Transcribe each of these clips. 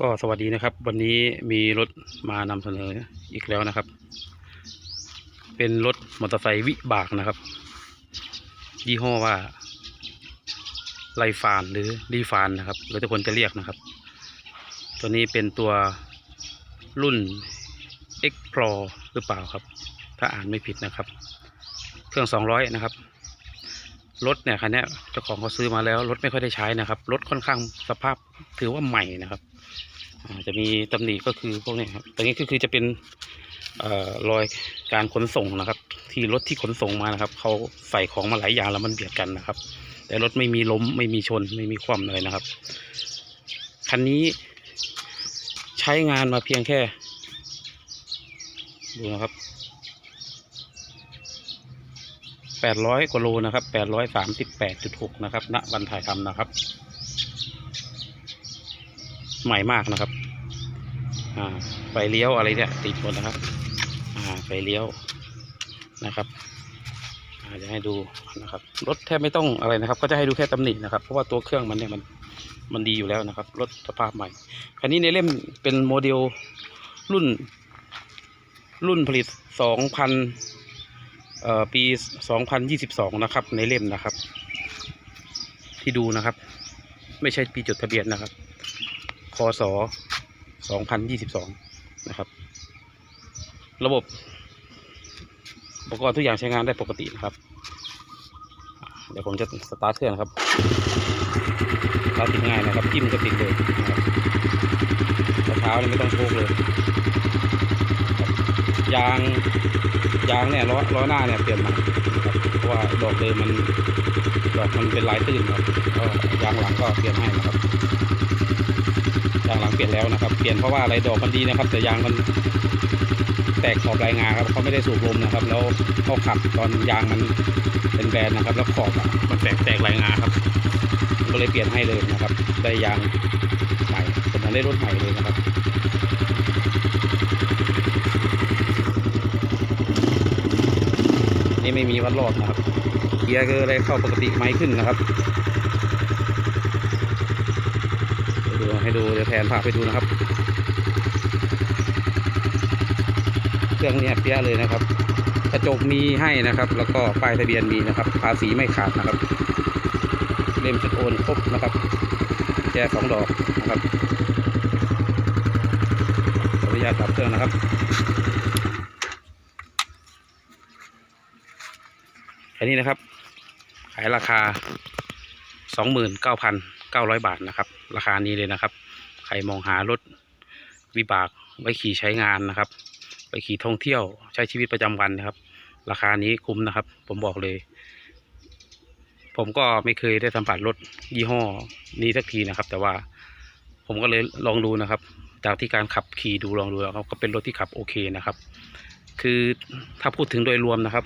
ก็สวัสดีนะครับ วันนี้มีรถมานำเสนออีกแล้วนะครับ เป็นรถมอเตอร์ไซค์วิบากนะครับ ยี่ห้อว่าไลฟานหรือรีฟานนะครับหรือทุกคนจะเรียกนะครับ ตัวนี้เป็นตัวรุ่น X Pro หรือเปล่าครับ ถ้าอ่านไม่ผิดนะครับ เครื่อง 200 นะครับ รถเนี่ยคันนี้เจ้าของเขาซื้อมาแล้วรถไม่ค่อยได้ใช้นะครับรถค่อนข้างสภาพถือว่าใหม่นะครับจะมีตำหนิก็คือพวกนี้ครับตรงนี้ก็คือจะเป็นอรอยการขนส่งนะครับ ที่รถที่ขนส่งมานะครับเขาใส่ของมาหลายอย่างแล้วมันเบียดกันนะครับ แต่รถไม่มีล้มไม่มีชนไม่มีคว่ำอะไรนะครับคันนี้ใช้งานมาเพียงแค่ ดูนะครับ แปดร้อยกว่าโลนะครับแปดร้อยสามสิบแปดจุดหกนะครับณวันถ่ายทำนะครับ ใหม่มากนะครับ อ่าไฟเลี้ยวอะไรเนี่ยติดหมดนะครับ อ่าไฟเลี้ยวนะครับอ่าจะให้ดูนะครับรถแทบไม่ต้องอะไรนะครับ ก็จะให้ดูแค่ตำหนินะครับ เพราะว่าตัวเครื่องมันเนี่ยมันมันดีอยู่แล้วนะครับรถสภาพใหม่คันนี้ในเล่มเป็นโมเดลรุ่น รุ่นผลิตสองพัน ปี 2022 นะครับ ในเล่มนะครับ ที่ดูนะครับ ไม่ใช่ปีจดทะเบียนนะครับคศ2022 นะครับ ระบบอุปกรณ์ทุกอย่างใช้งานได้ปกตินะครับ เดี๋ยวผมจะสตาร์ทเครื่องนะครับสตาร์ทติดง่ายนะครับจิ้มก็ติดเลยนะครับเท้านี่ไม่ต้องโชกเลย ยางยางเนี่ยล้อล้อหน้าเนี่ยเปลี่ยนม่นะครับเพราะว่าดอกเดิมมันดอกมันเป็นลายตื้นครับก็ยางหลังก็เปลี่ยนให้นะครับยางหลังเปลี่ยนแล้วนะครับ เปลี่ยนเพราะว่าอะไรดอกมันดีนะครับ แต่ยางมันแตกขอบลายงาครับเขาไม่ได้สูบลมนะครับ แล้วเขาขับตอนยางมันเป็นแบนนะครับ แล้วขอบมันแตกแตกลายงาครับก็เลยเปลี่ยนให้เลยนะครับ ได้ยางใหม่ผมอนได้รถใหม่เลยนะครับ นี่ไม่มีวัดรอบนะครับเกียร์ก็อะไรเข้าปกติไม่ขึ้นนะครับเดี๋ยวดูให้ดูเดี๋ยวแทนภาพให้ดูนะครับ เครื่องเนี้ยเปี้ยเลยนะครับ กระจกมีให้นะครับ แล้วก็ป้ายทะเบียนมีนะครับ ภาษีไม่ขาดนะครับ เล่มชุดโอนครบนะครับ แจสองดอกนะครับขออนุญาตดับเครื่องนะครับ อันนี้นะครับ ขายราคา29,900บาทนะครับ ราคานี้เลยนะครับ ใครมองหารถวิบากไว้ขี่ใช้งานนะครับ ไปขี่ท่องเที่ยวใช้ชีวิตประจำวันนะครับ ราคานี้คุ้มนะครับ ผมบอกเลย ผมก็ไม่เคยได้สัมผัสรถยี่ห้อนี้สักทีนะครับ แต่ว่าผมก็เลยลองดูนะครับ จากที่การขับขี่ดูลองดูแล้วก็เป็นรถที่ขับโอเคนะครับ คือถ้าพูดถึงโดยรวมนะครับ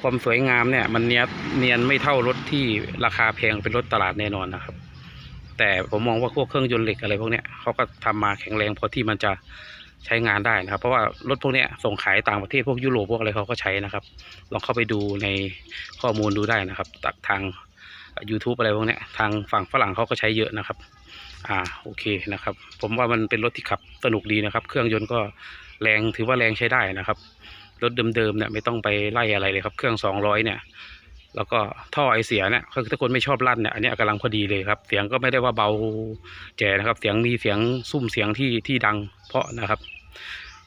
ความสวยงามเนี่ย มันเนียบเนียนไม่เท่ารถที่ราคาแพงเป็นรถตลาดแน่นอนนะครับ แต่ผมมองว่าพวกเครื่องยนต์เหล็กอะไรพวกเนี้ยเขาก็ทำมาแข็งแรงพอที่มันจะใช้งานได้นะครับ เพราะว่ารถพวกเนี้ยส่งขายต่างประเทศพวกยุโรปพวกอะไรเขาก็ใช้นะครับ ลองเข้าไปดูในข้อมูลดูได้นะครับจากทาง YouTube อะไรพวกเนี้ยทางฝั่งฝรั่งเขาก็ใช้เยอะนะครับ อ่าโอเคนะครับ ผมว่ามันเป็นรถที่ขับสนุกดีนะครับ เครื่องยนต์ก็แรงถือว่าแรงใช้ได้นะครับ รถเดิมๆเนี่ยไม่ต้องไปไล่อะไรเลยครับ เครื่องสองร้อยเนี่ยแล้วก็ท่อไอเสียเนี่ยคือถ้าคนไม่ชอบลั่นเนี่ยอันนี้กำลังพอดีเลยครับ เสียงก็ไม่ได้ว่าเบาแจ๋นะครับ เสียงมีเสียงซุ้มเสียงที่ที่ดังเพราะนะครับ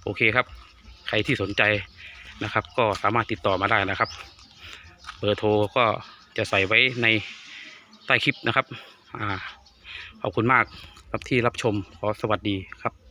โอเคครับ ใครที่สนใจนะครับ ก็สามารถติดต่อมาได้นะครับ เบอร์โทรก็จะใส่ไว้ในใต้คลิปนะครับ อ่าขอบคุณมากครับที่รับชมขอสวัสดีครับ